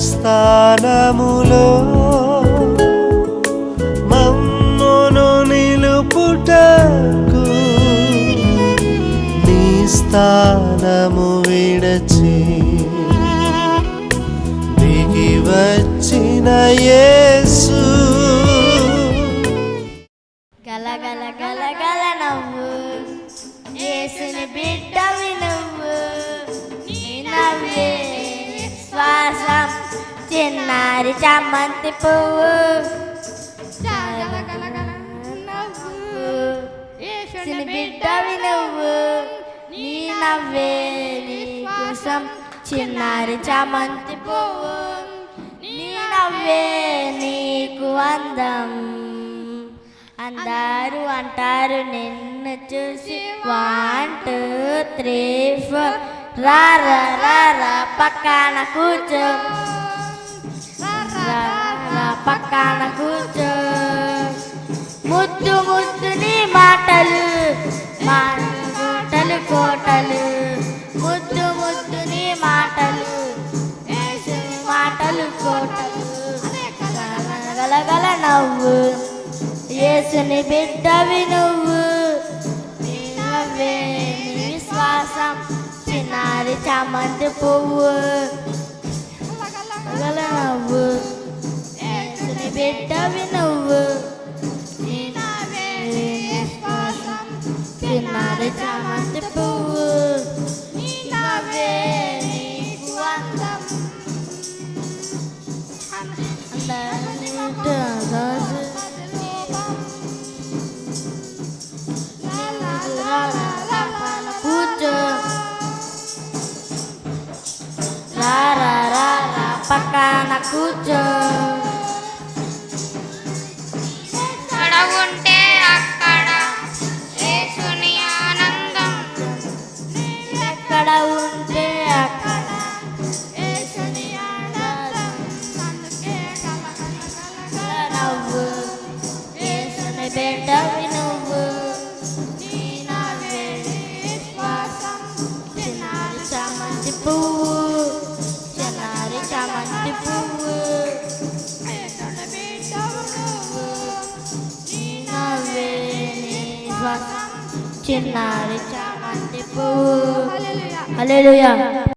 స్థానములో మమ్మును నిలుపుటకు నీ స్థానము విడచి దిగి వచ్చిన యేసు. గల గల గల గల నవ్వు. యేసుని చిన్నారి చామంతి పువ్వు. యేసుని బిడ్డవి నువ్వు. నీ నవ్వే నీ కోసం చిన్నారి చామంతి పువ్వు. నీ నవ్వే నీకు అందం. అందరూ అంటారు నిన్ను చూసి వన్ టూ త్రీ ఫోర్ రా రా రా రా పక్కన కూర్చో. ముద్దు ముద్దు మాటలు మాటలు కోటలు. ముద్దు ముద్దు మాటలు మాటలు కోటలు. గలగల నవ్వు యేసుని బిడ్డవి నువ్వు. విశ్వాసం చిన్నారి చామంతి పువ్వు. గల నవ్వు యేసుని బిడ్డవి చిన్నారి చామంతి పువ్వు నీ నవ్వే నీకు అందం కూర్చో రా రా రా రా పక్కన కూర్చో ఎక్కడ ఎక్కడ ఉంటే అక్కడ యేసుని ఆనందం. నవ్వు యేసుని బిడ్డవి నువ్వు నీ నవ్వే విశ్వాసం చిన్నారి చామంతి పువ్వు చిన్నారి చామంతి పువ్వు నీ నవ్వే నీ శ్వాసం చిన్నారి చామంతి పువ్వు Hallelujah.